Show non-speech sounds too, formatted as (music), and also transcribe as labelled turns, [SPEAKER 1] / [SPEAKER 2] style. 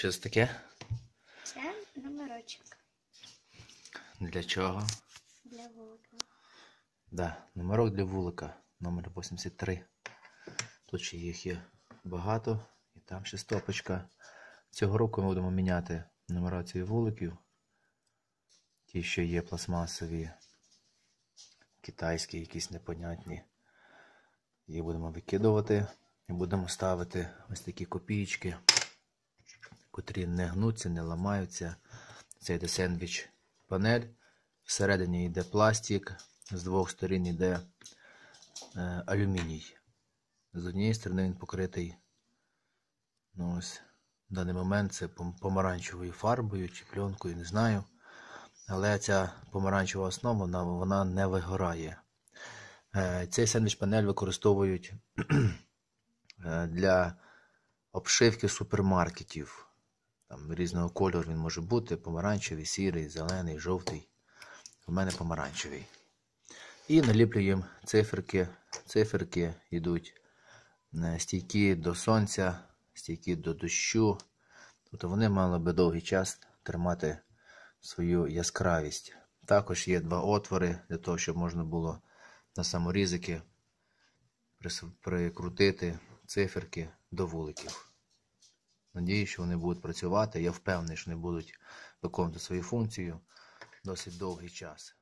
[SPEAKER 1] Що це таке?
[SPEAKER 2] Це номерочок
[SPEAKER 1] Для чого?
[SPEAKER 2] для вулика.
[SPEAKER 1] Да, номерок для вулика, номер 83. Тут ще їх є багато, і там ще стопочка. Цього року ми будемо міняти нумерацію вуликів. Ті, що є пластмасові, китайські, якісь непонятні. Їх будемо викидувати і будемо ставити ось такі копійки, котрі не гнуться, не ламаються. Це йде сендвіч панель. Всередині йде пластик, з двох сторін йде е, алюміній. З однієї сторони він покритий. Ну ось, в даний момент це помаранчевою фарбою чи пленкою, не знаю. Але ця помаранчева основа вона, вона не вигорає. Е, Цей сендвіч панель використовують (clears throat) е, для обшивки супермаркетів. Там різного кольору він може бути: помаранчевий, сірий, зелений, жовтий. У мене помаранчевий. І наліплюємо циферки. Циферки йдуть е, стійкі до сонця, стійкі до дощу. Тобто вони мали би довгий час тримати свою яскравість. Також є два отвори для того, щоб можна було на саморізики прикрутити циферки до вуликів. Надію, що вони будуть працювати. Я впевнений, що вони будуть виконувати свою функцію досить довгий час.